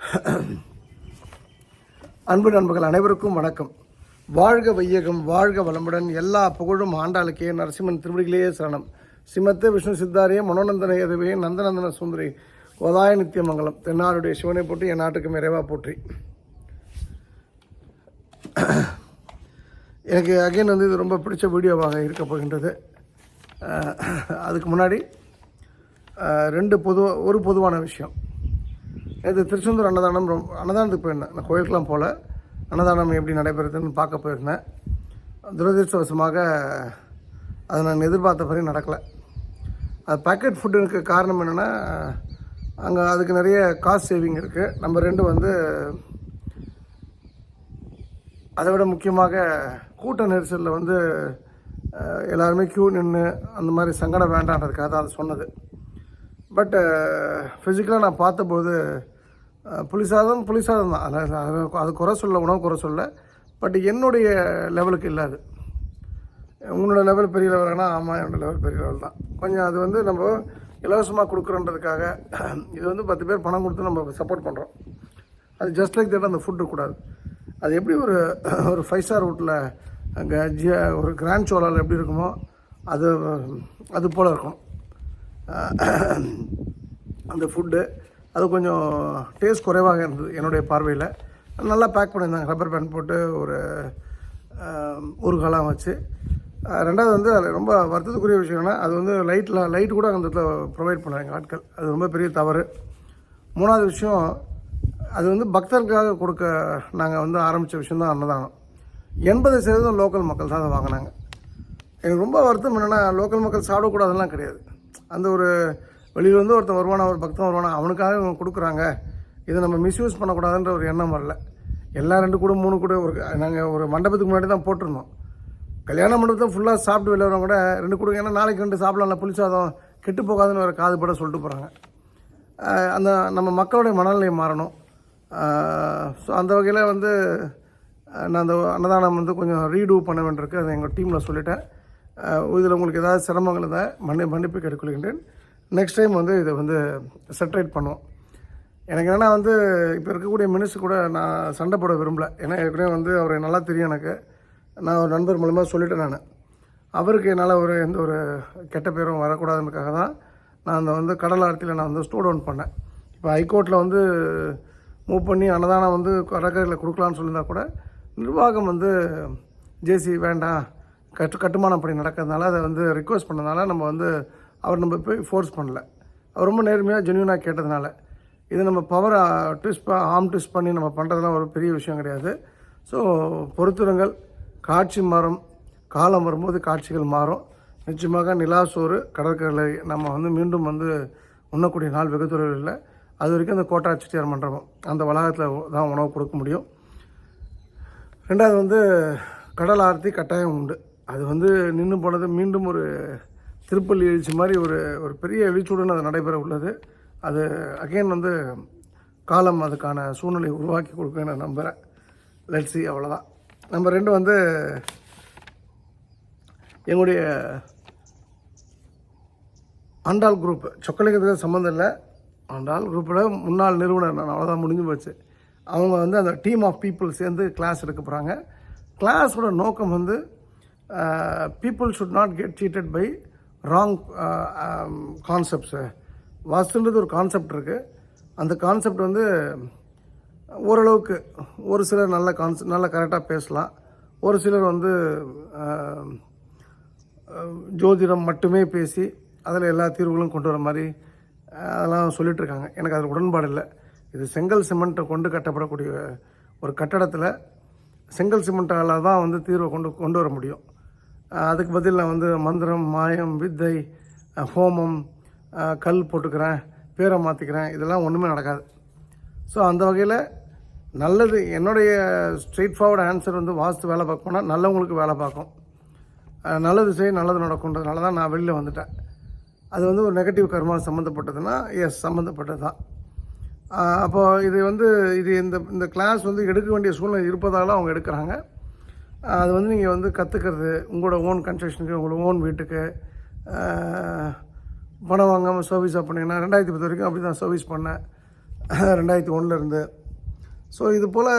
அன்பு நண்பர்கள் அனைவருக்கும் வணக்கம். வாழ்க வையகம் வாழ்க வளமுடன். எல்லா புகழும் ஆண்டாளுக்கே. நரசிம்மன் திருவடிகளே சரணம். சிமத்த விஷ்ணு சித்தாரிய மனோநந்தன எதுவே நந்தநந்தன சுந்தரி கோதாய நித்தியமங்கலம் தென்னாடுடைய சிவனை போற்றி என் நாட்டுக்கு நிறைவா போற்றி. எனக்கு அகைன் வந்து இது ரொம்ப பிடிச்ச வீடியோவாக இருக்க போகின்றது. அதுக்கு முன்னாடி ரெண்டு பொது ஒரு பொதுவான விஷயம். இது திருச்செந்தூர் அன்னதானம் ரொம்ப அன்னதானத்துக்கு போயிருந்தேன். நான் கோயிலுக்கெலாம் போகல அன்னதானம் எப்படி நடைபெறுதுன்னு பார்க்க போயிருந்தேன். துரதிருஷ்டவசமாக அதை நான் எதிர்பார்த்த எதிர்பார்த்தபடி நடக்கலை. அது பேக்கெட் ஃபுட்டுக்கு காரணம் என்னென்னா அங்கே அதுக்கு நிறைய காஸ்ட் சேவிங் இருக்குது நம்ம ரெண்டு வந்து அதை விட முக்கியமாக கூட்ட நெரிசலில் வந்து எல்லாருமே க்யூ நின்று அந்த மாதிரி சங்கடம் வேண்டான்றதுக்காக தான் அது சொன்னது. பட் ஃபிசிக்கலாக நான் பார்த்தபோது புளிசாதம் புளிசாதம் தான். அது அது- அது குறை சொல்ல உணவு குறை சொல்ல பட் என்னுடைய லெவலுக்கு இல்லை அது. உங்களோட லெவல் பெரிய லெவல்னா ஆமாம் என்னோடய லெவல் பெரிய லெவல் தான். கொஞ்சம் அது வந்து நம்ம இலவசமாக கொடுக்குறோன்றதுக்காக இது வந்து பத்து பேர் பணம் கொடுத்து நம்ம சப்போர்ட் பண்ணுறோம் அது ஜஸ்ட் லைக் தட் அந்த ஃபுட்டு கூடாது அது எப்படி ஒரு ஒரு ஃபைவ் ஸ்டார் ஹோட்டலில் அங்கே ஜியா ஒரு கிராண்ட் சோலாவில் எப்படி இருக்குமோ அது அது போல் இருக்கணும். அந்த ஃபுட்டு அது கொஞ்சம் டேஸ்ட் குறைவாக இருந்தது என்னுடைய பார்வையில். நல்லா பேக் பண்ணியிருந்தாங்க. ரப்பர் பேண்ட் போட்டு ஒரு ஒரு ஊறுகாலாம் வச்சு. ரெண்டாவது வந்து அதில் ரொம்ப வருத்தத்துக்குரிய விஷயம்னா அது வந்து லைட்டில் லைட் கூட அந்த இடத்துல ப்ரொவைட் பண்ணுறாங்க ஆட்கள். அது ரொம்ப பெரிய தவறு. மூணாவது விஷயம் அது வந்து பக்தர்களுக்காக கொடுக்க நாங்கள் வந்து ஆரம்பித்த விஷயம் தான் அன்னதானம். எண்பது சதவீதம் லோக்கல் மக்கள் தான் அதை வாங்கினாங்க. எனக்கு ரொம்ப வருத்தம் என்னென்னா லோக்கல் மக்கள் சாப்பிடக்கூடாதுலாம் கிடையாது. அந்த ஒரு வெளியிலேருந்து ஒருத்தன் வருவானா ஒரு பக்தன் வருவானா அவனுக்காக இவங்க கொடுக்குறாங்க. இதை நம்ம மிஸ்யூஸ் பண்ணக்கூடாதுன்ற ஒரு எண்ணம் வரல. எல்லாம் ரெண்டு கூட மூணு கூட ஒரு நாங்கள் ஒரு மண்டபத்துக்கு முன்னாடி தான் போட்டிருந்தோம். கல்யாண மண்டபத்தில் ஃபுல்லாக சாப்பிட்டு வெளியே வரவங்க கூட ரெண்டு கொடுங்க ஏன்னா நாளைக்கு ரெண்டு சாப்பிடலாம்ல புளிச்சாதம் கெட்டு போகாதுன்னு ஒரு காதுபட சொல்லிட்டு போகிறாங்க அந்த நம்ம மக்களுடைய மனநிலை மாறணும். ஸோ அந்த வகையில் வந்து நான் அந்த அன்னதானம் வந்து கொஞ்சம் ரீடூ பண்ண வேண்டியிருக்கு. அதை எங்கள் டீமில் சொல்லிட்டேன். இதில் உங்களுக்கு ஏதாவது சிரமங்கள் இருந்தால் மன்னி மன்னிப்பு கேட்டுக்கொள்கின்றேன். நெக்ஸ்ட் டைம் வந்து இதை வந்து செட்ரேட் பண்ணுவோம். எனக்கு என்னென்னா வந்து இப்போ இருக்கக்கூடிய மினிஸ்டர் கூட நான் சண்டை போட விரும்பலை. ஏன்னா ஏற்கனவே வந்து அவரை நல்லா தெரியும் எனக்கு. நான் ஒரு நண்பர் மூலமாக சொல்லிட்டேன் நான். அவருக்கு என்னால் ஒரு எந்த ஒரு கெட்ட பேரும் வரக்கூடாதுனுக்காக தான் நான் அந்த வந்து கடல் ஆர்த்தியில் நான் வந்து ஸ்டோ டவுன் பண்ணேன். இப்போ ஹைகோர்ட்டில் வந்து மூவ் பண்ணி அன்னதானம் வந்து கடற்கரையில் கொடுக்கலான்னு சொல்லியிருந்தா கூட நிர்வாகம் வந்து ஜேசி வேண்டாம். கட்டு கட்டுமானம் பணி நடக்கிறதுனால அதை வந்து ரிக்வெஸ்ட் பண்ணதுனால நம்ம வந்து அவர் நம்ம போய் ஃபோர்ஸ் பண்ணல. அவர் ரொம்ப நேர்மையாக ஜென்யூனாக கேட்டதுனால. இது நம்ம பவர் ட்விஸ்ட் ஆம் ட்விஸ்ட் பண்ணி நம்ம பண்ணுறதுலாம் ஒரு பெரிய விஷயம் கிடையாது. ஸோ பொறுத்துருங்கள் காட்சி மாறும். காலம் வரும்போது காட்சிகள் மாறும். நிச்சயமாக நிலாசோறு கடற்கரை நம்ம வந்து மீண்டும் வந்து உண்ணக்கூடிய நாள் வெகு தொழில் இல்லை. அது வரைக்கும் அந்த கோட்டா செட்டியார் மண்டபம் அந்த வளாகத்தில் தான் உணவு கொடுக்க முடியும். ரெண்டாவது வந்து கடல் ஆரத்தி கட்டாயம் உண்டு. அது வந்து நின்று போனது மீண்டும் ஒரு திருப்பள்ளி எழுச்சி மாதிரி ஒரு ஒரு பெரிய எழுச்சியுடன் அது நடைபெற உள்ளது. அது அகைன் வந்து காலம் அதுக்கான சூழ்நிலை உருவாக்கி கொடுக்க நான் நம்புகிறேன் லட்சி அவ்வளோதான் நம்ம ரெண்டு வந்து எங்களுடைய ஆண்டாள் குரூப் சொக்கலிங்கத்துக்கு சம்மந்தம் இல்லை. ஆண்டாள் குரூப்போட முன்னாள் நிறுவனர் நான் அவ்வளோதான் முடிஞ்சு போச்சு. அவங்க வந்து அந்த டீம் ஆஃப் பீப்புள் சேர்ந்து கிளாஸ் எடுக்க போகிறாங்க கிளாஸோட நோக்கம் வந்து people should not get seated by wrong concepts வாஸ்துன்றது ஒரு கான்செப்ட் இருக்குது அந்த கான்செப்ட் வந்து ஓரளவுக்கு ஒரு சிலர் நல்ல கான்செப்ட் நல்லா கரெக்டாக பேசலாம். ஒரு சிலர் வந்து um, um, ஜோதிடம் மட்டுமே பேசி அதில் எல்லா தீர்வுகளும் கொண்டு வர மாதிரி அதெல்லாம் சொல்லிகிட்ருக்காங்க எனக்கு அதில் உடன்பாடு இல்லை. இது செங்கல் சிமெண்ட்டை கொண்டு கட்டப்படக்கூடிய ஒரு கட்டடத்தில் செங்கல் சிமெண்ட்டால் தான் வந்து தீர்வை கொண்டு கொண்டு வர முடியும். அதுக்கு பதில் நான் வந்து மந்திரம் மாயம் வித்தை ஹோமம் கல் போட்டுக்கிறேன் பேரை மாற்றிக்கிறேன் இதெல்லாம் ஒன்றுமே நடக்காது. ஸோ அந்த வகையில் நல்லது என்னுடைய ஸ்ட்ரெயிட் ஃபார்வர்ட் ஆன்சர் வந்து வாஸ்து வேலை பார்க்க போனால் நல்லவங்களுக்கு வேலை பார்க்கும். நல்லது செய்ய நல்லது நடக்கும்ன்றதுனால தான் நான் வெளியில் வந்துட்டேன். அது வந்து ஒரு நெகட்டிவ் கர்மா சம்மந்தப்பட்டதுன்னா எஸ் சம்மந்தப்பட்டது தான். அப்போது இது வந்து இது இந்த இந்த கிளாஸ் வந்து எடுக்க வேண்டிய சூழ்நிலை இருப்பதால் அவங்க எடுக்கிறாங்க. அது வந்து நீங்கள் வந்து கற்றுக்கிறது உங்களோட ஓன் கன்ஸ்ட்ரக்ஷனுக்கு உங்களோட ஓன் வீட்டுக்கு பணம் வாங்காமல் சர்வீஸாக பண்ணிங்கன்னா ரெண்டாயிரத்தி பத்து வரைக்கும் அப்படி தான் சர்வீஸ் பண்ணேன். ரெண்டாயிரத்தி ஒன்றுலேருந்து ஸோ இது போல்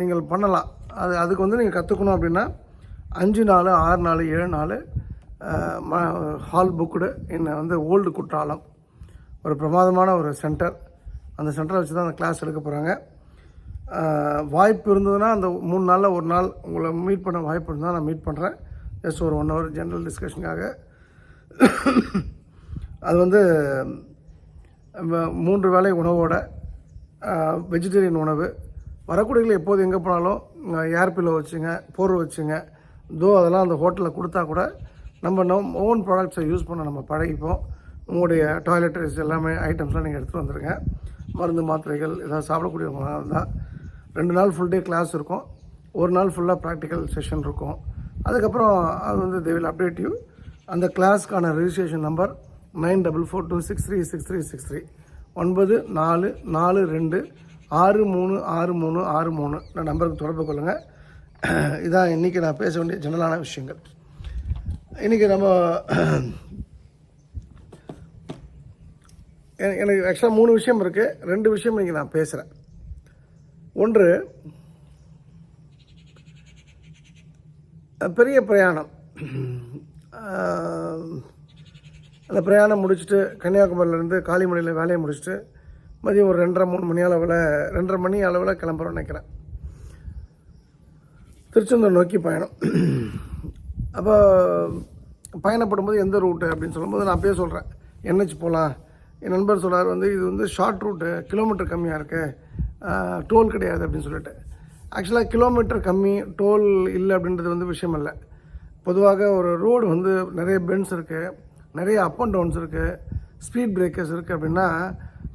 நீங்கள் பண்ணலாம். அது அதுக்கு வந்து நீங்கள் கற்றுக்கணும் அப்படின்னா அஞ்சு நாள் ஆறு நாள் ஏழு நாள் ஹால் புக்குடு என்ன வந்து ஓல்டு குற்றாலம் ஒரு பிரமாதமான ஒரு சென்டர் அந்த சென்டரை வச்சு தான் அந்த கிளாஸ் எடுக்க போகிறாங்க வாய்ப்பு இருந்ததுன்னா அந்த மூணு நாளில் ஒரு நாள் உங்களை மீட் பண்ண வாய்ப்பு இருந்தால் நான் மீட் பண்ணுறேன் ஜஸ்ட் ஒரு ஒன் ஹவர் ஜென்ரல் டிஸ்கஷனுக்காக அது வந்து மூன்று வேளை உணவோட வெஜிடேரியன் உணவு. வரக்கூடியவர்கள் எப்போது எங்கே போனாலும் ஏர் பில்லோ வச்சுங்க போர்வை வச்சுங்க. தோ அதெல்லாம் அந்த ஹோட்டலில் கொடுத்தா கூட நம்ம நம் ஓன் ப்ராடக்ட்ஸை யூஸ் பண்ண நம்ம பழகிப்போம். உங்களுடைய டாய்லெட்ரிஸ் எல்லாமே ஐட்டம்ஸ்லாம் நீங்கள் எடுத்துகிட்டு வந்துடுங்க மருந்து மாத்திரைகள் ஏதாவது சாப்பிடக்கூடியவங்களாக இருந்தால் ரெண்டு நாள் ஃபுல் டே கிளாஸ் இருக்கும். ஒரு நாள் ஃபுல்லாக ப்ராக்டிக்கல் செஷன் இருக்கும். அதுக்கப்புறம் அது வந்து தே வில் அப்டேட் யூ அந்த கிளாஸ்க்கான registration number nine double four two six three six three six three ஒன்பது நாலு நாலு ரெண்டு ஆறு மூணு ஆறு மூணு ஆறு மூணு. இந்த நம்பருக்கு தொடர்பு கொள்ளுங்கள் இதான் இன்றைக்கி நான் பேச வேண்டிய ஜெனரலான விஷயங்கள். இன்றைக்கி நம்ம எனக்கு ஆக்சுவலாக மூணு விஷயம் இருக்குது ரெண்டு விஷயம் இன்றைக்கி நான் பேசுகிறேன் ஒன்று பெரிய பிரயாணம். அந்த பிரயாணம் முடிச்சுட்டு கன்னியாகுமரியிலேருந்து காளிமலையில் வேலையை முடிச்சுட்டு மதியம் ஒரு ரெண்டரை மூணு மணி அளவில் ரெண்டரை மணி அளவில் கிளம்புறோம்னு நினைக்கிறேன். திருச்செந்தூர் நோக்கி பயணம். அப்போ பயணப்படும்போது எந்த ரூட்டு அப்படின்னு சொல்லும்போது நான் அப்பயே சொல்கிறேன் என்ஹெச் போகலாம் என் நண்பர் சொல்கிறார் வந்து இது வந்து ஷார்ட் ரூட்டு கிலோமீட்டர் கம்மியாக இருக்குது டோல் கிடையாது அப்படின்னு சொல்லிட்டு. ஆக்சுவலாக கிலோமீட்டர் கம்மி டோல் இல்லை அப்படின்றது வந்து விஷயம் இல்லை பொதுவாக ஒரு ரோடு வந்து நிறைய பென்ஸ் இருக்குது நிறைய அப் அண்ட் டவுன்ஸ் இருக்குது ஸ்பீட் பிரேக்கர்ஸ் இருக்குது அப்படின்னா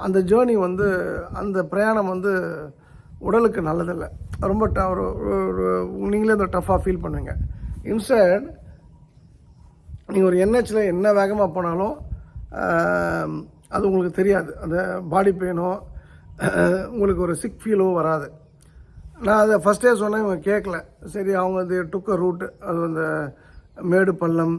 அந்த ஜேர்னி வந்து அந்த பிரயாணம் வந்து உடலுக்கு நல்லதில்லை. ரொம்ப ட ஒரு நீங்களே அந்த டஃப்பாக ஃபீல் பண்ணுவீங்க. இன்ஸ்டட் நீங்கள் ஒரு என்ஹெச்சில் என்ன வேகமாக போனாலும் அது உங்களுக்கு தெரியாது. அந்த பாடி பெயினோ உங்களுக்கு ஒரு சிக் ஃபீலோ வராது. நான் அதை ஃபஸ்ட்டே சொன்னேன் இவங்க கேட்கல சரி அவங்க அது டுக்க ரூட்டு அது அந்த மேடு பள்ளம்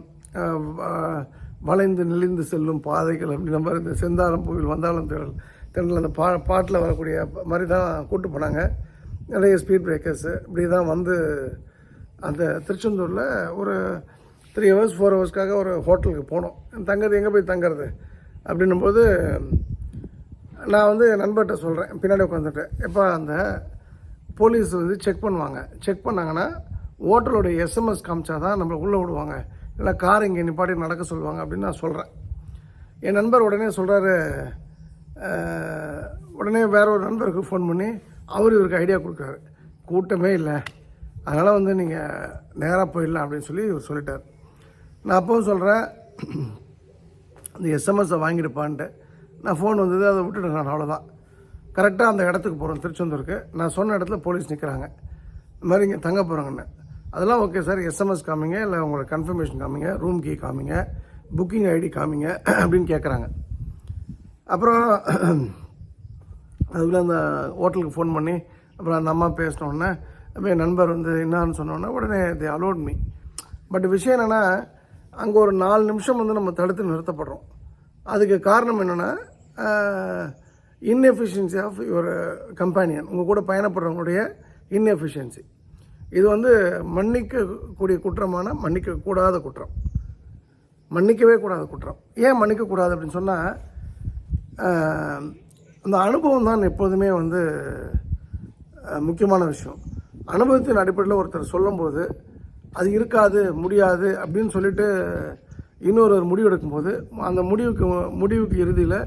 வளைந்து நெளிந்து செல்லும் பாதைகள் அப்படின்ற மாதிரி இந்த செந்தாரம் கோவில் வந்தாலும் திரள் திரள் அந்த பா பாட்டில் வரக்கூடிய மாதிரி தான் கூட்டு போனாங்க. நிறைய ஸ்பீட் பிரேக்கர்ஸு இப்படி தான் வந்து அந்த திருச்செந்தூரில் ஒரு த்ரீ ஹவர்ஸ் ஃபோர் ஹவர்ஸ்க்காக ஒரு ஹோட்டலுக்கு போனோம். தங்குறது எங்கே போய் தங்குறது? அப்படின்னும்போது நான் வந்து நண்பர்கிட்ட சொல்கிறேன் பின்னாடி உட்காந்துட்டு இப்போ அந்த போலீஸ் வந்து செக் பண்ணுவாங்க. செக் பண்ணாங்கன்னா ஹோட்டலோட எஸ்எம்எஸ் காமிச்சா தான் நம்மளை உள்ளே விடுவாங்க. இல்லை கார் இங்கே நிப்பாட்டி நடக்க சொல்லுவாங்க அப்படின்னு நான் சொல்கிறேன் என் நண்பர் உடனே சொல்கிறாரு உடனே வேற ஒரு நண்பருக்கு ஃபோன் பண்ணி அவர் இவருக்கு ஐடியா கொடுக்குறாரு. கூட்டமே இல்லை. அதனால் வந்து நீங்கள் நேராக போயிடலாம் அப்படின்னு சொல்லி இவர் சொல்லிட்டார். நான் அப்பவும் சொல்கிறேன் இந்த எஸ்எம்எஸை வாங்கிடுப்பான்ட்டு. நான் ஃபோன் வந்தது அதை விட்டுட்டேன் நான் அவ்வளோதான் கரெக்டாக அந்த இடத்துக்கு போகிறோம் திருச்செந்தூருக்கு. நான் சொன்ன இடத்துல போலீஸ் நிற்கிறாங்க இந்த மாதிரி இங்கே தங்க போகிறாங்கன்னு அதெல்லாம் ஓகே சார் எஸ்எம்எஸ் காமிங்க இல்லை உங்களோட கன்ஃபர்மேஷன் காமிங்க ரூம் கீ காமிங்க புக்கிங் ஐடி காமிங்க அப்படின்னு கேட்குறாங்க அப்புறம் அதுக்குள்ளே அந்த ஹோட்டலுக்கு ஃபோன் பண்ணி அப்புறம் அந்த அம்மா பேசினோடனே அப்போ என் நண்பர் வந்து என்னான்னு சொன்னோன்னே உடனே தி அலோட் மீ பட் விஷயம் என்னென்னா அங்கே ஒரு நாலு நிமிஷம் வந்து நம்ம தடுத்து நிறுத்தப்படுறோம். அதுக்கு காரணம் என்னென்னா இன்எஃபிஷியன்சி ஆஃப் யுவர் கம்பேனியன் உங்கள் கூட பயணப்படுறவங்களுடைய இன்எஃபிஷியன்சி இது வந்து மன்னிக்கக்கூடிய குற்றமான மன்னிக்கக்கூடாத குற்றம். மன்னிக்கவே கூடாத குற்றம். ஏன் மன்னிக்கக்கூடாது அப்படின்னு சொன்னால் அந்த அனுபவம் தான் எப்போதுமே வந்து முக்கியமான விஷயம். அனுபவத்தின் அடிப்படையில் ஒருத்தர் சொல்லும்போது அது இருக்காது முடியாது அப்படின்னு சொல்லிட்டு இன்னொரு ஒரு முடிவு எடுக்கும்போது அந்த முடிவுக்கு முடிவுக்கு இறுதியில்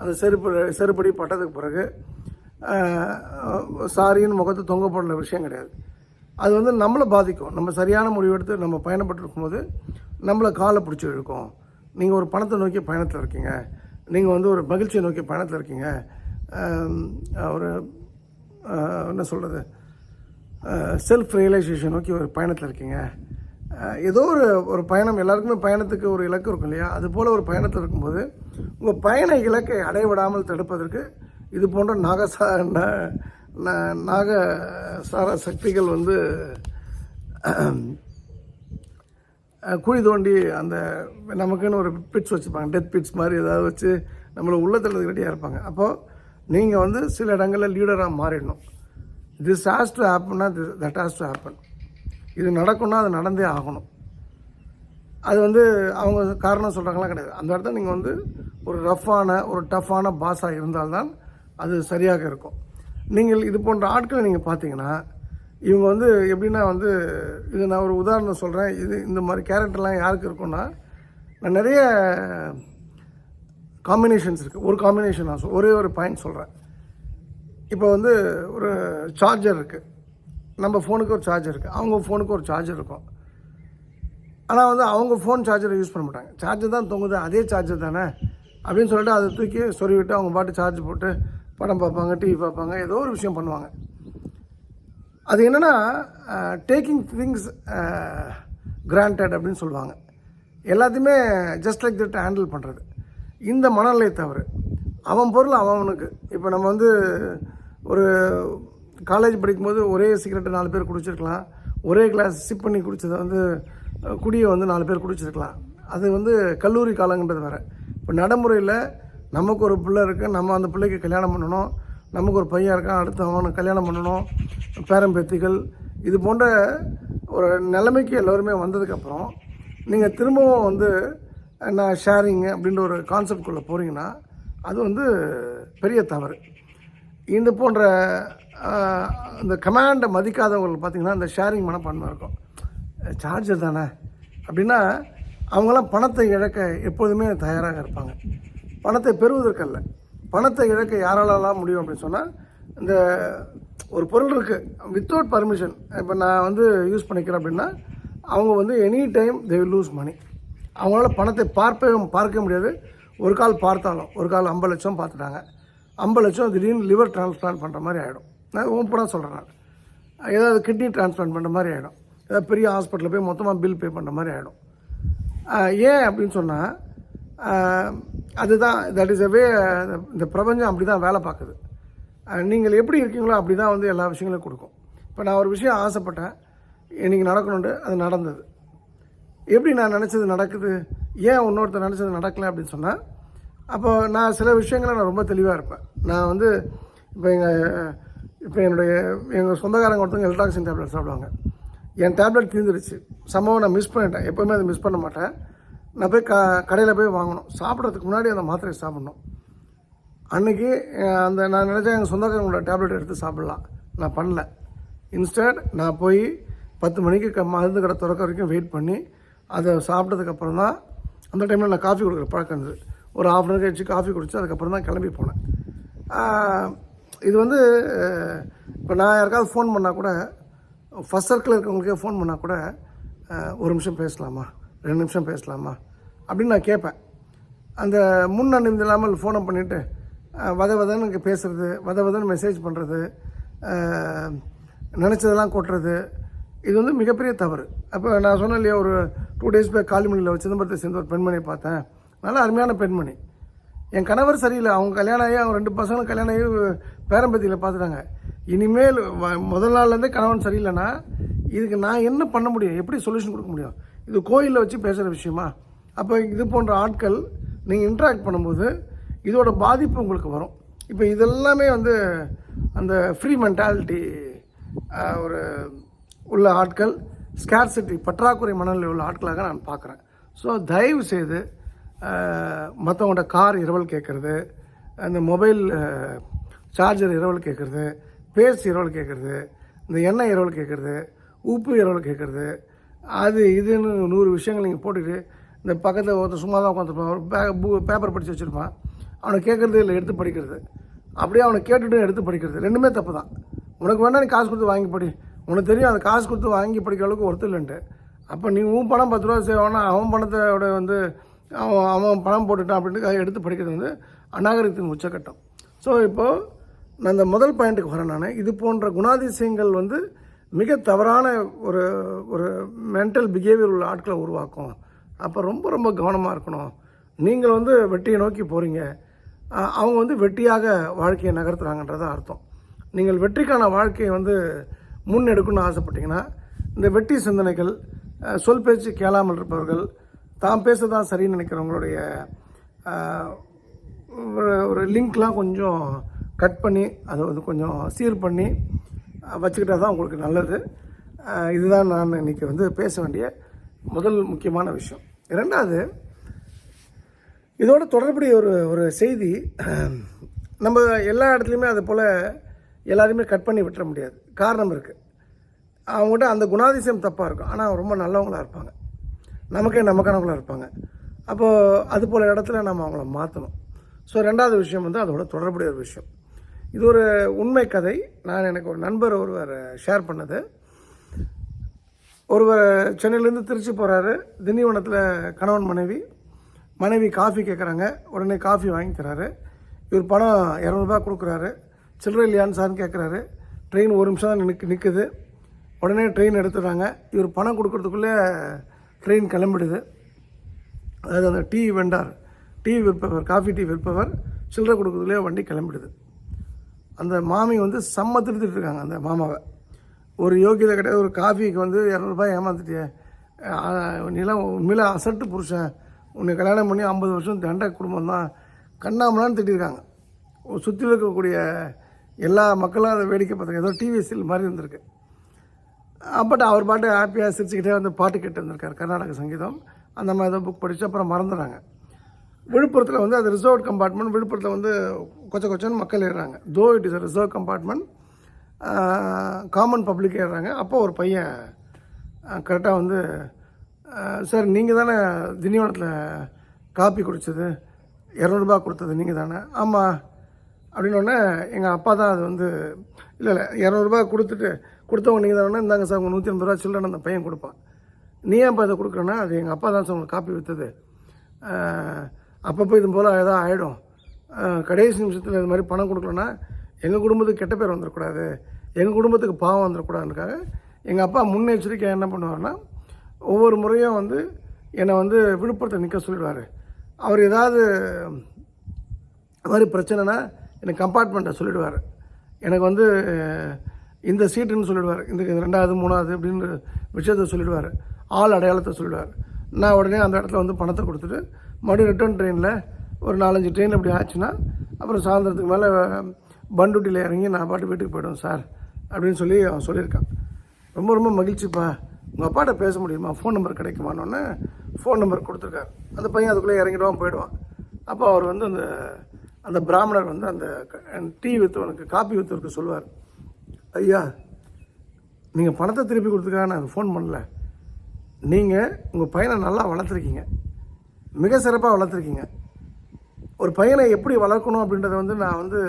அந்த செருப்பு செருப்படி பட்டதுக்கு பிறகு சாரின்னு முகத்தை தொங்க போடுற விஷயம் கிடையாது. அது வந்து நம்மளை பாதிக்கும். நம்ம சரியான முடிவு எடுத்து நம்ம பயணப்பட்டு போது நம்மளை காலை பிடிச்சி இழுக்கும். நீங்கள் ஒரு பணத்தை நோக்கி பயணத்தில் இருக்கீங்க. நீங்கள் வந்து ஒரு மகிழ்ச்சியை நோக்கி பயணத்தில் இருக்கீங்க. ஒரு என்ன சொல்கிறது செல்ஃப் ரியலைசேஷன் நோக்கி ஒரு பயணத்தில் இருக்கீங்க. ஏதோ ஒரு ஒரு பயணம் எல்லாருக்குமே பயணத்துக்கு ஒரு இலக்கு இருக்கும் இல்லையா? அது போல் ஒரு பயணத்தில் இருக்கும்போது உங்கள் பயண இலக்கை அடைவிடாமல் தடுப்பதற்கு இது போன்ற நாகசா ந- ந- நாக சார சக்திகள் வந்து குழி தோண்டி அந்த நமக்குன்னு ஒரு பிட்ஸ் வச்சுப்பாங்க டெத் பிட்ஸ் மாதிரி ஏதாவது வச்சு நம்மளை உள்ள தள்ளதுக்கு ரெடியாக இருப்பாங்க. அப்போது நீங்கள் வந்து சில இடங்களில் லீடராக மாறிடணும். திஸ் ஹேஸ் டு ஹேப்பன்னா தட் ஹேஸ் டு ஹேப்பன் இது நடக்கும்னா அது நடந்தே ஆகணும். அது வந்து அவங்க காரணம் சொல்கிறாங்களாம் கிடையாது. அந்த இடத்துல நீங்கள் வந்து ஒரு ரஃப்பான ஒரு டஃப்பான பாஸாக இருந்தால்தான் அது சரியாக இருக்கும். நீங்கள் இது போன்ற ஆட்களை நீங்கள் பார்த்தீங்கன்னா இவங்க வந்து எப்படின்னா வந்து இது நான் ஒரு உதாரணம் சொல்கிறேன் இது இந்த மாதிரி கேரக்டர்லாம் யாருக்கு இருக்கும்னா நான் நிறைய காம்பினேஷன்ஸ் இருக்குது ஒரு காம்பினேஷன் நான் ஒரே ஒரு பாயிண்ட் சொல்கிறேன் இப்போ வந்து ஒரு சார்ஜர் இருக்குது நம்ம ஃபோனுக்கு ஒரு சார்ஜர் இருக்குது அவங்க ஃபோனுக்கு ஒரு சார்ஜர் இருக்கும். ஆனால் வந்து அவங்க ஃபோன் சார்ஜரை யூஸ் பண்ண மாட்டாங்க. சார்ஜர் தான் தொங்குது. அதே சார்ஜர் தானே? அப்படின்னு சொல்லிட்டு அதை தூக்கி சொருவிட்டு அவங்க பாட்டு சார்ஜ் போட்டு படம் பார்ப்பாங்க டிவி பார்ப்பாங்க ஏதோ ஒரு விஷயம் பண்ணுவாங்க. அது என்னென்னா டேக்கிங் திங்ஸ் கிராண்டட் அப்படின்னு சொல்லுவாங்க. எல்லாத்தையுமே ஜஸ்ட் லைக் தட் ஹேண்டில் பண்ணுறது இந்த மனநிலை தவறு. அவன் பொருள் அவனுக்கு. இப்போ நம்ம வந்து ஒரு காலேஜ் படிக்கும்போது ஒரே சிகரெட்டு நாலு பேர் குடிச்சிருக்கலாம். ஒரே கிளாஸ் சிப் பண்ணி குடித்ததை வந்து குடியை வந்து நாலு பேர் குடிச்சிருக்கலாம். அது வந்து கல்லூரி காலங்கிறது வேறு. இப்போ நடைமுறையில் நமக்கு ஒரு பிள்ளை இருக்குது நம்ம அந்த பிள்ளைக்கு கல்யாணம் பண்ணணும். நமக்கு ஒரு பையன் இருக்கான் அடுத்து அவனுக்கு கல்யாணம் பண்ணணும். பேரம்பேத்திகள் இது போன்ற ஒரு நிலைமைக்கு எல்லோருமே வந்ததுக்கப்புறம் நீங்கள் திரும்பவும் வந்து நான் ஷேரிங் அப்படின்ற ஒரு கான்செப்ட்குள்ளே போகிறீங்கன்னா அது வந்து பெரிய தவறு. இந்த போன்ற அந்த கமாண்டை மதிக்காதவங்களுக்கு பார்த்தீங்கன்னா இந்த ஷேரிங் மனப்பான்மை இருக்கும். சார்ஜர் தானே? அப்படின்னா அவங்களாம் பணத்தை இழக்க எப்பொழுதுமே தயாராக இருப்பாங்க. பணத்தை பெறுவதற்கல்ல. பணத்தை இழக்க யாராலலாம் முடியும் அப்படின்னு சொன்னால் இந்த ஒரு பொருள் இருக்குது வித்தவுட் பர்மிஷன் இப்போ நான் வந்து யூஸ் பண்ணிக்கிறேன் அப்படின்னா அவங்க வந்து any time they will lose money அவங்களால பணத்தை பார்ப்பே பார்க்க முடியாது. ஒரு கால் பார்த்தாலும் ஒரு கால் ஐம்பது லட்சம் பார்த்துட்டாங்க. ஐம்பது லட்சம் திடீர்னு லிவர் டிரான்ஸ்பிளான்ட் பண்ணுற மாதிரி ஆகிடும் நான் ஓப்பனாக சொல்கிறேன் நான். ஏதாவது கிட்னி டிரான்ஸ்பிளான்ட் பண்ணுற மாதிரி ஆகிடும் ஏதாவது பெரிய ஹாஸ்பிட்டலில் போய் மொத்தமாக பில் பே பண்ணுற மாதிரி ஆகிடும் ஏன் அப்படின்னு சொன்னால் அதுதான் தட் இஸ் எ வே இந்த பிரபஞ்சம் அப்படி தான் வேலை பார்க்குது. நீங்கள் எப்படி இருக்கீங்களோ அப்படி தான் வந்து எல்லா விஷயங்களும் கொடுக்கும். இப்போ நான் ஒரு விஷயம் ஆசைப்பட்டேன். இன்றைக்கி நடக்கணுன்ட்டு அது நடந்தது. எப்படி நான் நினச்சது நடக்குது? ஏன் இன்னொருத்தர் நினச்சது நடக்கலை அப்படின்னு சொன்னால் அப்போ நான் சில விஷயங்களை நான் ரொம்ப தெளிவாக இருப்பேன். நான் வந்து இப்போ எங்கள் இப்போ என்னுடைய எங்கள் சொந்தக்காரங்க ஒருத்தவங்க எல்ட்ராக்சின் டேப்லெட் சாப்பிடுவாங்க. என் டேப்லெட் தீர்ந்துருச்சு சம்பவம் நான் மிஸ் பண்ணிட்டேன். எப்போவுமே அதை மிஸ் பண்ண மாட்டேன். நான் போய் க கடையில் போய் வாங்கணும். சாப்பிட்றதுக்கு முன்னாடி அந்த மாத்திரையை சாப்பிட்ணும். அன்றைக்கி அந்த நான் நினச்சேன் எங்கள் சொந்தக்காரங்களோட டேப்லெட் எடுத்து சாப்பிட்லாம். நான் பண்ணல. இன்ஸ்டன்ட் நான் போய் பத்து மணிக்கு க மருந்து கடை திறக்க வரைக்கும் வெயிட் பண்ணி அதை சாப்பிட்டதுக்கப்புறம் தான் அந்த டைமில் நான் காஃபி கொடுக்குற பழக்கம் இருந்தது. ஒரு ஹாஃப் அன் கழிச்சு காஃபி குடித்து அதுக்கப்புறம் தான் கிளம்பி போனேன். இது வந்து இப்போ நான் யாருக்காவது ஃபோன் பண்ணால் கூட ஃபஸ்ட் சர்க்கிள் இருக்கவங்களுக்கே ஃபோன் பண்ணால் கூட ஒரு நிமிஷம் பேசலாமா? ரெண்டு நிமிஷம் பேசலாமா? அப்படின்னு நான் கேட்பேன் அந்த முன் அனுமதி இல்லாமல் ஃபோனை பண்ணிவிட்டு வத வதன்னு இங்கே பேசுகிறது வத வதன்னு மெசேஜ் பண்ணுறது நினச்சதெல்லாம் கொட்டுறது இது வந்து மிகப்பெரிய தவறு. அப்போ நான் சொன்னேன் இல்லையா ஒரு டூ டேஸ் பேக் காலிமணியில் சிதம்பரத்தை சேர்ந்த ஒரு பெண்மணியை பார்த்தேன். நல்ல அருமையான பெண்மணி. என் கணவர் சரியில்லை. அவங்க கல்யாணம் ஆகி அவங்க ரெண்டு பசங்களும் கல்யாணம் ஆகி பேரம்பத்தியில் பார்த்துட்டாங்க இனிமேல் வ- முதல் நாள்லேருந்தே கணவன் சரியில்லைன்னா இதுக்கு நான் என்ன பண்ண முடியும்? எப்படி சொல்யூஷன் கொடுக்க முடியும்? இது கோயிலில் வச்சு பேசுகிற விஷயமா? அப்போ இது போன்ற ஆட்கள் நீங்கள் இன்ட்ராக்ட் பண்ணும்போது இதோட பாதிப்பு உங்களுக்கு வரும். இப்போ இதெல்லாமே வந்து அந்த ஃப்ரீ மென்டாலிட்டி ஒரு உள்ள ஆட்கள் ஸ்கேர்சிட்டி பற்றாக்குறை மனநிலை உள்ள ஆட்களாக நான் பார்க்குறேன் ஸோ தயவு செய்து மற்றவங்களோட கார் இரவல் கேட்குறது அந்த மொபைல் சார்ஜர் இரவல் கேட்குறது பேஸ் இரவல் கேட்குறது இந்த எண்ணெய் இரவல் கேட்குறது உப்பு இரவல் கேட்குறது அது இதுன்னு நூறு விஷயங்கள் நீங்கள் போட்டுட்டு இந்த பக்கத்தில் ஒருத்தர் சும்மா தான் உட்காந்துருப்பான் ஒரு பே பு- பேப்பர் படித்து வச்சுருப்பான். அவனை கேட்குறது இல்லை எடுத்து படிக்கிறது. அப்படியே அவனை கேட்டுட்டு எடுத்து படிக்கிறது. ரெண்டுமே தப்பு தான் உனக்கு வேணா நீ காசு கொடுத்து வாங்கி படி. உனக்கு தெரியும் அந்த காசு கொடுத்து வாங்கி படிக்கிற அளவுக்கு ஒருத்தர் இல்லைன்ட்டு. அப்போ நீ உன் பணம் பத்து ரூபா செய்வானா அவன் பணத்தோட வந்து அவன் அவன் பணம் போட்டுட்டான் அப்படின்ட்டு எடுத்து படிக்கிறது வந்து அநாகரிகத்தின் உச்சக்கட்டம். ஸோ இப்போது நான் இந்த முதல் பாயிண்ட்டுக்கு வரேன் நான். இது போன்ற குணாதிசயங்கள் வந்து மிக தவறான ஒரு ஒரு மென்டல் பிஹேவியர் உள்ள ஆட்களை உருவாக்கும். அப்போ ரொம்ப ரொம்ப கவனமாக இருக்கணும். நீங்கள் வந்து வெட்டியை நோக்கி போகிறீங்க அவங்க வந்து வெட்டியாக வாழ்க்கையை நகர்த்துறாங்கன்றது அர்த்தம். நீங்கள் வெற்றிக்கான வாழ்க்கையை வந்து முன்னெடுக்கணும்னு ஆசைப்பட்டீங்கன்னா இந்த வெட்டி சிந்தனைகள் சொல் பேச்சு கேளாமல் இருப்பவர்கள் தான் பேச தான் சரின்னு நினைக்கிறவங்களுடைய ஒரு ஒரு லிங்க்லாம் கொஞ்சம் கட் பண்ணி அதை வந்து கொஞ்சம் சீர் பண்ணி வச்சுக்கிட்டா தான் உங்களுக்கு நல்லது. இதுதான் நான் இன்றைக்கி வந்து பேச வேண்டிய முதல் முக்கியமான விஷயம். இரண்டாவது இதோட தொடர்புடைய ஒரு ஒரு செய்தி நம்ம எல்லா இடத்துலையுமே அது போல் எல்லாரையுமே கட் பண்ணி விட்டுற முடியாது. காரணம் இருக்குது அவங்ககிட்ட அந்த குணாதிசயம் தப்பாக இருக்கும். ஆனால் ரொம்ப நல்லவங்களாக இருப்பாங்க. நமக்கே நமக்கானவங்களாக இருப்பாங்க. அப்போது அது போல் இடத்துல நம்ம அவங்கள மாற்றணும் ஸோ ரெண்டாவது விஷயம் வந்து அதோட தொடர்புடைய ஒரு விஷயம். இது ஒரு உண்மை கதை. நான் எனக்கு ஒரு நண்பர் ஒருவர் ஷேர் பண்ணது. ஒருவர் சென்னையிலேருந்து திருச்சி போகிறாரு திண்டிவனத்தில் கணவன் மனைவி. மனைவி காஃபி கேட்குறாங்க உடனே காஃபி வாங்கி தராரு. இவர் பணம் இரநூறுபா கொடுக்குறாரு. சில்லறை இல்லையான்னு சார்னு கேட்குறாரு ட்ரெயின் ஒரு நிமிஷம் தான் நிற்கு நிற்குது உடனே ட்ரெயின் எடுத்துடுறாங்க. இவர் பணம் கொடுக்குறதுக்குள்ளே ட்ரெயின் கிளம்பிடுது. அதாவது அந்த டீ வெண்டார். டீ விற்பவர் காஃபி டீ விற்பவர் சில்லறை கொடுக்குறதுலேயே வண்டி கிளம்பிடுது. அந்த மாமி வந்து செம்ம திருத்திட்டு இருக்காங்க அந்த மாமாவை. ஒரு யோகியதை கிடையாது ஒரு காஃபிக்கு வந்து இரநூறுபா ஏமாந்துட்டியே. நிலம் நீலாம் அசட்டு புருஷன். உன்னை கல்யாணம் பண்ணி ஐம்பது வருஷம் தண்டை குடும்பம் தான். கண்ணாமலான்னு திட்டிருக்காங்க சுற்றி இருக்கக்கூடிய எல்லா மக்களும் அதை வேடிக்கை பார்த்துருக்காங்க ஏதோ டிவி சீல் மாதிரி இருந்திருக்கு. பட் அவர் பாட்டு ஹாப்பியாக சிரிச்சுக்கிட்டே வந்து பாட்டு கேட்டு வந்திருக்காரு கர்நாடக சங்கீதம். அந்த மாதிரி ஏதோ புக் படித்து அப்புறம் மறந்துடுறாங்க விழுப்புரத்தில் வந்து அது ரிசர்வ் கம்பார்ட்மெண்ட் விழுப்புரத்தில் வந்து கொச்ச கொச்சன்னு மக்கள் ஏறுறாங்க. Though it is reserve compartment common public ஏறுறாங்க. அப்போ ஒரு பையன் கரெக்டாக வந்து சார் நீங்கள் தானே திண்டிவனத்தில் காப்பி குடித்தது இரநூறுபா கொடுத்தது நீங்கள் தானே? ஆமாம் அப்படின்னோடனே எங்கள் அப்பா தான் அது வந்து இல்லை இல்லை இரநூறுபா கொடுத்துட்டு கொடுத்தவங்க நீங்கள் தானே இந்தாங்க சார் உங்கள் நூற்றி ஐம்பது ரூபா சில்லறை அந்த பையன் கொடுப்பான். நீ ஏன் இப்போ இதை கொடுக்குறேன்னா அது எங்கள் அப்பா தான் சார் உங்களுக்கு காப்பி விற்றுது அப்பப்போ இது போல் ஏதோ ஆகிடும் கடைசி நிமிஷத்தில் இது மாதிரி பணம் கொடுக்கலன்னா எங்கள் குடும்பத்துக்கு கெட்ட பேர் வந்துடக்கூடாது. எங்கள் குடும்பத்துக்கு பாவம் வந்துடக்கூடாதுக்காக எங்கள் அப்பா முன்னெச்சரிக்கை என்ன பண்ணுவார்னா ஒவ்வொரு முறையும் வந்து என்னை வந்து விழுப்புரத்தை நிற்க சொல்லிடுவார். அவர் ஏதாவது அது மாதிரி பிரச்சனைனா எனக்கு கம்பார்ட்மெண்ட்டை சொல்லிடுவார். எனக்கு வந்து இந்த சீட்டுன்னு சொல்லிடுவார். இந்த ரெண்டாவது மூணாவது அப்படின்ற விஷயத்த சொல்லிடுவார். ஆள் அடையாளத்தை சொல்லிடுவார். நான் உடனே அந்த இடத்துல வந்து பணத்தை கொடுத்துட்டு மறுபடியும் ரிட்டர்ன் ட்ரெயினில் ஒரு நாலஞ்சு ட்ரெயின் அப்படி ஆச்சுன்னா அப்புறம் சாயந்தரத்துக்கு மேலே பண்டுட்டியில் இறங்கி நான் பாட்டு வீட்டுக்கு போய்டுவேன் சார் அப்படின்னு சொல்லி அவன் சொல்லியிருக்கான். ரொம்ப ரொம்ப மகிழ்ச்சிப்பா. உங்கள் அப்பாட்ட பேச முடியுமா? ஃபோன் நம்பர் கிடைக்குமான்னொன்னே ஃபோன் நம்பர் கொடுத்துருக்காரு. அந்த பையன் அதுக்குள்ளே இறங்கிடுவான் போயிடுவான். அப்போ அவர் வந்து அந்த அந்த பிராமணர் வந்து அந்த டீ விற்றவனுக்கு காப்பி விற்றவருக்கு சொல்லுவார். ஐயா நீங்கள் பணத்தை திருப்பி கொடுத்துருக்காங்க நான் ஃபோன் பண்ணல. நீங்கள் உங்கள் பையனை நல்லா வளர்த்துருக்கீங்க. மிக சிறப்பாக வளர்த்துருக்கீங்க. ஒரு பையனை எப்படி வளர்க்கணும் அப்படின்றத வந்து நான் வந்து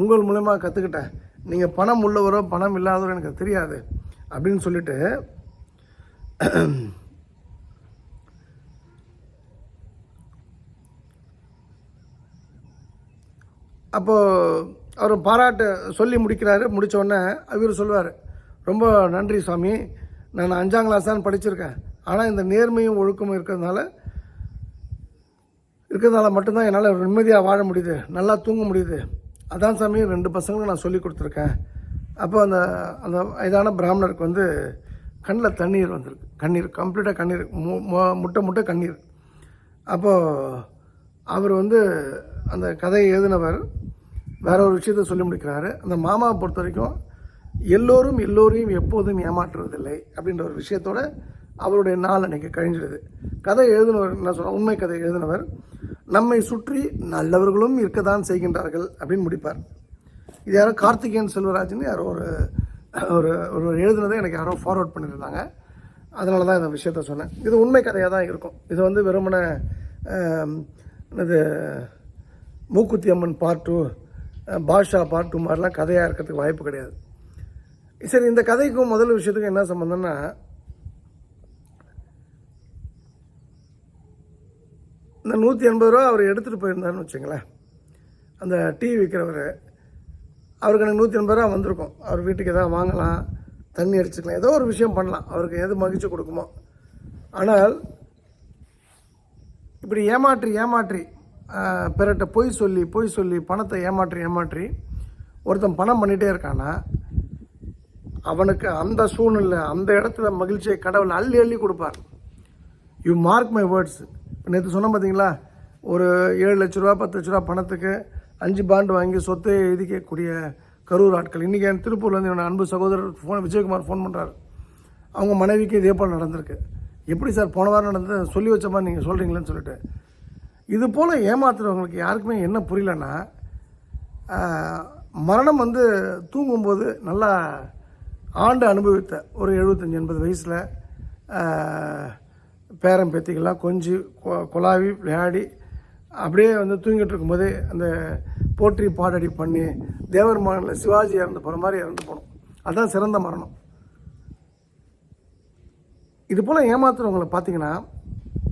உங்கள் மூலயமா கற்றுக்கிட்டேன் நீங்கள் பணம் உள்ளவரோ பணம் இல்லாதவரோ எனக்கு தெரியாது அப்படின்னு சொல்லிட்டு அப்போது அவர் பாராட்டு சொல்லி முடிக்கிறாரு. முடித்தோடனே அவர் சொல்லுவார் ரொம்ப நன்றி சுவாமி நான் அஞ்சாம் கிளாஸ் தான் படிச்சிருக்கேன். ஆனால் இந்த நேர்மையும் ஒழுக்கமும் இருக்கிறதுனால இருக்கிறதுனால மட்டும்தான் என்னால் நிம்மதியாக வாழ முடியுது. நல்லா தூங்க முடியுது. அதான் சாமி ரெண்டு பசங்களும் நான் சொல்லி கொடுத்துருக்கேன். அப்போ அந்த அந்த வயதான பிராமணருக்கு வந்து கண்ணில் தண்ணீர் வந்திருக்கு. கண்ணீர் கம்ப்ளீட்டாக கண்ணீர். மு- முட்டை முட்டை கண்ணீர். அப்போது அவர் வந்து அந்த கதையை எழுதினவர் வேற ஒரு விஷயத்த சொல்லி முடிக்கிறாரு. அந்த மாமாவை பொறுத்த வரைக்கும் எல்லோரும் எல்லோரையும் எப்போதும் ஏமாற்றுவதில்லை அப்படின்ற ஒரு விஷயத்தோட அவருடைய நாள் அன்னைக்கு கழிஞ்சிடுது. கதை எழுதினவர் என்ன சொல்ல உண்மை கதை எழுதினவர் நம்மை சுற்றி நல்லவர்களும் இருக்கத்தான் செய்கின்றார்கள் அப்படின்னு முடிப்பார். இது யாரோ கார்த்திகேயன் செல்வராஜன் யாரோ ஒரு ஒரு ஒரு எழுதுனதை எனக்கு யாரோ ஃபார்வர்ட் பண்ணியிருந்தாங்க அதனால தான் இந்த விஷயத்த சொன்னேன். இது உண்மை கதையாக தான் இருக்கும். இது வந்து வெறுமனே இது Mookuthi Amman part two Baasha part two மாதிரிலாம் கதையாக இருக்கிறதுக்கு வாய்ப்பு கிடையாது. சரி இந்த கதைக்கும் முதல் விஷயத்துக்கும் என்ன சம்மந்தம்னா இந்த நூற்றி எண்பது ரூபா அவர் எடுத்துகிட்டு போயிருந்தாருன்னு வச்சுங்களேன். அந்த டீ விற்கிறவர் அவருக்கு எனக்கு நூற்றி எண்பது ரூபா வந்திருக்கும். அவர் வீட்டுக்கு எதாவது வாங்கலாம் தண்ணி அடிச்சுக்கலாம் ஏதோ ஒரு விஷயம் பண்ணலாம். அவருக்கு எது மகிழ்ச்சி கொடுக்குமோ. ஆனால் இப்படி ஏமாற்றி ஏமாற்றி பிறட்ட பொய் சொல்லி பொய் சொல்லி பணத்தை ஏமாற்றி ஏமாற்றி ஒருத்தன் பணம் பண்ணிகிட்டே இருக்கானா அவனுக்கு அந்த சூழ்நிலை அந்த இடத்துல மகிழ்ச்சியை கடவுள் அள்ளி அள்ளி கொடுப்பார். யூ மார்க் மை வேர்ட்ஸ் நேற்று சொன்னேன் பார்த்தீங்களா ஒரு ஏழு லட்ச ரூபா பத்து லட்ச ரூபா பணத்துக்கு அஞ்சு பாண்டு வாங்கி சொத்தை எழுதிக்கக்கூடிய கரூர் ஆட்கள். இன்றைக்கி என் திருப்பூர்லேருந்து என்னோட அன்பு சகோதரர் ஃபோன் விஜயகுமார் ஃபோன் பண்ணுறாரு அவங்க மனைவிக்கு இதே போல் நடந்திருக்கு. எப்படி சார் போன வாரம் நடந்தது சொல்லி வச்ச மாதிரி நீங்கள் சொல்கிறீங்களேன்னு சொல்லிட்டு. இது போல் ஏமாத்துறவங்களுக்கு யாருக்குமே என்ன புரியலன்னா மரணம் வந்து தூங்கும்போது நல்லா ஆண்டு அனுபவித்த ஒரு எழுபத்தஞ்சி எண்பது வயசில் பேரம் பேத்திகள்லாம் கொஞ்சி கொ- விளையாடி அப்படியே வந்து தூங்கிட்டு இருக்கும்போதே அந்த போற்றி பாடடி பண்ணி தேவர் மகனில் சிவாஜி இறந்து போகிற மாதிரி இறந்து போகணும் அதுதான் சிறந்த மரணம். இது போல் ஏமாத்துறவங்களை பார்த்தீங்கன்னா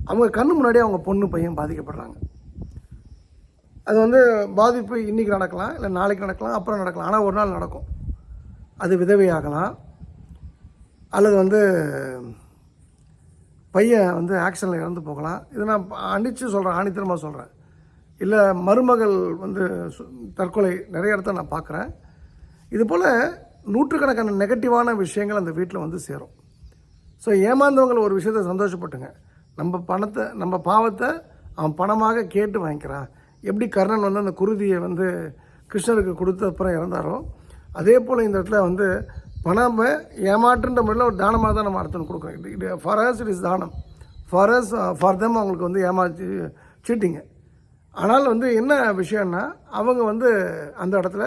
அவங்க கண்ணு முன்னாடியே அவங்க பொண்ணு பையன் பாதிக்கப்படுறாங்க. அது வந்து பாதிப்பு இன்றைக்கி நடக்கலாம் இல்லை நாளைக்கு நடக்கலாம் அப்புறம் நடக்கலாம். ஆனால் ஒரு நாள் நடக்கும். அது விதவையாகலாம். அல்லது வந்து பையன் வந்து ஆக்ஷனில் இறந்து போகலாம். இதை நான் அடித்து சொல்கிறேன் ஆணித்தரமாக சொல்கிறேன் இல்லை மருமகள் வந்து சு- தற்கொலை நிறைய இடத்த நான் பார்க்குறேன் இது போல் நூற்றுக்கணக்கான நெகட்டிவான விஷயங்கள் அந்த வீட்டில் வந்து சேரும். ஸோ ஏமாந்தவங்களை ஒரு விஷயத்தை சந்தோஷப்பட்டுங்க. நம்ம பணத்தை நம்ம பாவத்தை அவன் பணமாக கேட்டு வாங்கிக்கிறான். எப்படி கர்ணன் வந்து அந்த குருதியை வந்து கிருஷ்ணருக்கு கொடுத்த அப்புறம் இறந்தாரோ அதே போல் இந்த இடத்துல வந்து பணம் ஏமாற்றுன்ற முறையில் ஒரு தானமாக தான் நம்ம அர்த்தம் கொடுக்குறோம். இது ஃபார் அஸ் இட் இஸ் தானம். ஃபார் அஸ் ஃபார் தம் அவங்களுக்கு வந்து ஏமாற்றி சீட்டிங்க. ஆனால் வந்து என்ன விஷயம்னா அவங்க வந்து அந்த இடத்துல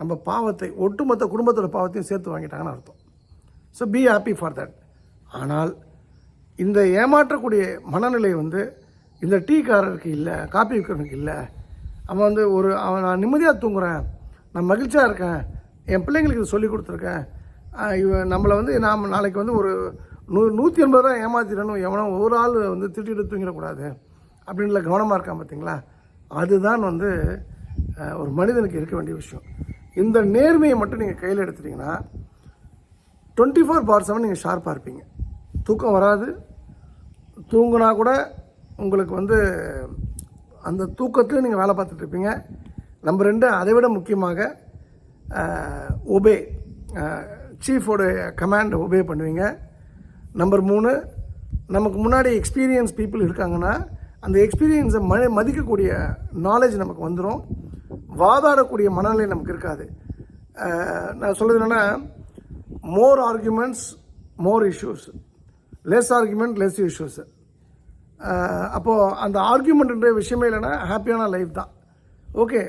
நம்ம பாவத்தை ஒட்டுமொத்த குடும்பத்தோட பாவத்தையும் சேர்த்து வாங்கிட்டாங்கன்னு அர்த்தம். So be happy for that ஆனால் இந்த ஏமாற்றக்கூடிய மனநிலை வந்து இந்த டீக்காரருக்கு இல்லை காப்பி விற்கிறவனுக்கு இல்லை. அவன் வந்து ஒரு அவன் நான் நிம்மதியாக தூங்குறேன். நான் மகிழ்ச்சியாக இருக்கேன். என் பிள்ளைங்களுக்கு இது சொல்லி கொடுத்துருக்கேன். இவன் நம்மளை வந்து நாம் நாளைக்கு வந்து ஒரு நூ நூற்றி எண்பது ரூபா ஏமாத்திடணும். எவனோ ஒரு ஆள் வந்து திட்டிட்டு தூங்கிடக்கூடாது. அப்படின்ல கவனமாக இருக்கான் பார்த்தீங்களா அதுதான் வந்து ஒரு மனிதனுக்கு இருக்க வேண்டிய விஷயம். இந்த நேர்மையை மட்டும் நீங்கள் கையில் எடுத்துட்டிங்கன்னா டுவெண்ட்டி ஃபோர் பார் செவன் நீங்கள் ஷார்ப்பாக இருப்பீங்க. தூக்கம் வராது. தூங்குனா கூட உங்களுக்கு வந்து அந்த தூக்கத்தில் நீங்கள் வேலை பார்த்துட்ருப்பீங்க நம்பர் ரெண்டு அதை விட முக்கியமாக ஒபே சீஃபோட கமாண்ட் ஒபே பண்ணுவீங்க. நம்பர் மூணு நமக்கு முன்னாடி எக்ஸ்பீரியன்ஸ் பீப்புள் இருக்காங்கன்னா அந்த எக்ஸ்பீரியன்ஸை ம மதிக்கக்கூடிய நாலேஜ் நமக்கு வந்துடும் வாதாடக்கூடிய மனநிலை நமக்கு இருக்காது. நான் சொல்கிறது என்னென்னா more arguments more issues less argument less issues அப்போது அந்த ஆர்குமெண்ட்ன்ற விஷயமே இல்லைன்னா ஹாப்பியான லைஃப் தான். ஓகே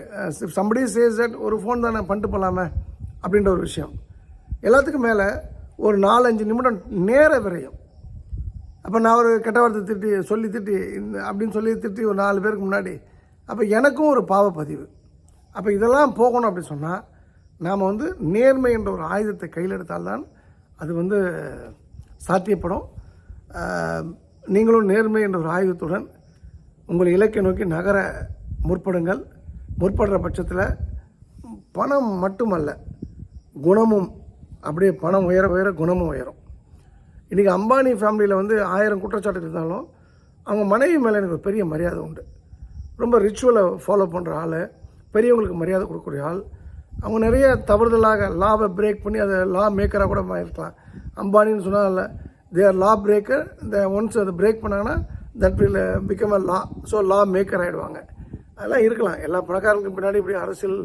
சம்படி சேஸ் தட் ஒரு ஃபோன் தானே பண்ணிட்டு போகலாமே அப்படின்ற ஒரு விஷயம். எல்லாத்துக்கும் மேலே ஒரு நாலஞ்சு நிமிடம் நேர விரையும். அப்போ நான் ஒரு கெட்ட வார்த்தை திட்டி சொல்லி திட்டி இந்த அப்படின்னு சொல்லி திட்டி ஒரு நாலு பேருக்கு முன்னாடி அப்போ எனக்கும் ஒரு பாவ பதிவு. அப்போ இதெல்லாம் போகணும் அப்படின்னு சொன்னால் நாம் வந்து நேர்மை என்ற ஒரு ஆயுதத்தை கையில் எடுத்தால்தான் அது வந்து சாத்தியப்படும். நீங்களும் நேர்மை என்ற ஒரு ஆயுதத்துடன் உங்கள் இலக்கை நோக்கி நகர முற்படுங்கள். முற்படுற பட்சத்தில் பணம் மட்டுமல்ல குணமும் அப்படியே பணம் உயர உயர குணமும் உயரும். இன்றைக்கி அம்பானி ஃபேமிலியில் வந்து ஆயிரம் குற்றச்சாட்டு இருந்தாலும் அவங்க மனைவி மேலே எனக்கு ஒரு பெரிய மரியாதை உண்டு. ரொம்ப ரிச்சுவலை ஃபாலோ பண்ணுற ஆள் பெரியவங்களுக்கு மரியாதை கொடுக்கக்கூடிய ஆள். அவங்க நிறைய தவறுதலாக லாவை பிரேக் பண்ணி அதை லா மேக்கராக கூட இருக்கலாம். அம்பானின்னு சொன்னால் தே ஆர் லா பிரேக்கர் இந்த ஒன்ஸ் அதை பிரேக் பண்ணாங்கன்னா that will become a law so law maker ஆகிடுவாங்க அதெல்லாம் இருக்கலாம். எல்லா பணக்காரங்களுக்கு பின்னாடி இப்படி அரசியல்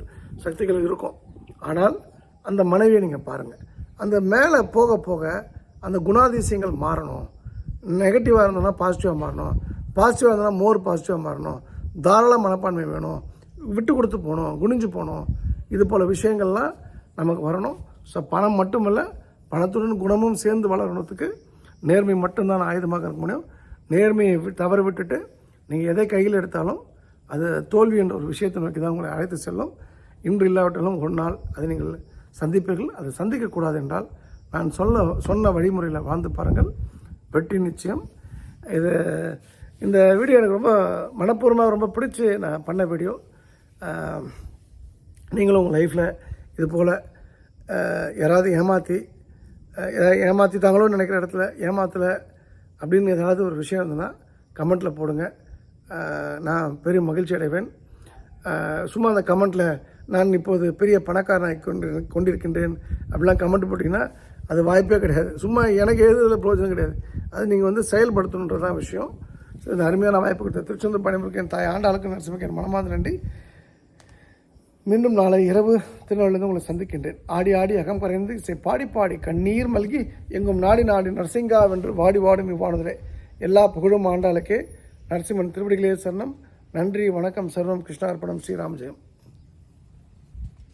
சக்திகள் இருக்கும். ஆனால் அந்த மனைவியை நீங்கள் பாருங்கள் அந்த மேலே போக போக அந்த குணாதிசயங்கள் மாறணும். நெகட்டிவாக இருந்தோம்னா பாசிட்டிவாக மாறணும். பாசிட்டிவாக இருந்தோம்னா மோர் பாசிட்டிவாக மாறணும். தாராள மனப்பான்மை வேணும். விட்டு கொடுத்து போகணும். குனிஞ்சு போகணும். இது போல் விஷயங்கள்லாம் நமக்கு வரணும். ஸோ பணம் மட்டுமல்ல பணத்துடன் குணமும் சேர்ந்து வளரணுத்துக்கு நேர்மை மட்டும்தான் ஆயுதமாக இருக்க முடியும். நேர்மையை வி- தவற விட்டுட்டு நீங்கள் எதை கையில் எடுத்தாலும் அது தோல்வி என்ற ஒரு விஷயத்தை நோக்கி தான் உங்களை அழைத்து செல்லும். இன்று இல்லாவிட்டாலும் ஒரு நாள் அதை நீங்கள் சந்திப்பீர்கள். அதை சந்திக்கக்கூடாது என்றால் நான் சொல்ல சொன்ன வழிமுறையில் வாழ்ந்து பாருங்கள். வெற்றி நிச்சயம். இது இந்த வீடியோ எனக்கு ரொம்ப மனப்பூர்வமாக ரொம்ப பிடிச்சி நான் பண்ண வீடியோ. நீங்களும் உங்கள் லைஃப்பில் இது போல் யாராவது ஏமாற்றி ஏமாற்றிட்டாங்களோன்னு நினைக்கிற இடத்துல ஏமாற்றலை அப்படின்னு ஏதாவது ஒரு விஷயம் இருந்ததுன்னா கமெண்ட்டில் போடுங்க. நான் பெரிய மகிழ்ச்சி அடைவேன். சும்மா அந்த கமெண்ட்டில் நான் இப்போது பெரிய பணக்காரனாக கொண்டு கொண்டிருக்கின்றேன் அப்படிலாம் கமெண்ட் போட்டிங்கன்னா அது வாய்ப்பே கிடையாது. சும்மா எனக்கு எழுதுறதுல பிரயோஜனம் கிடையாது. அது நீங்கள் வந்து செயல்படுத்தணுன்றதான் விஷயம். இந்த அருமையான வாய்ப்பு கொடுத்த திருச்செந்தூர் பணிபுரிக்கேன் தாய் ஆண்டாளுக்கு நரசிம்மக்கேன் என் நன்றி. மீண்டும் நாளை இரவு திருநெல்வேலியிலிருந்து உங்களை சந்திக்கின்றேன். ஆடி ஆடி அகம் கரைந்து இசை பாடி பாடி கண்ணீர் மல்கி எங்கும் நாடி நாடி நரசிங்கா வென்று வாடி வாடும் நிவாணுதலே எல்லா புகழும் ஆண்டாளுக்கே. நரசிம்மன் திருவடிகளே சரணம். நன்றி வணக்கம் சர்வம் கிருஷ்ணார்ப்பணம் ஸ்ரீராமஜெயம்.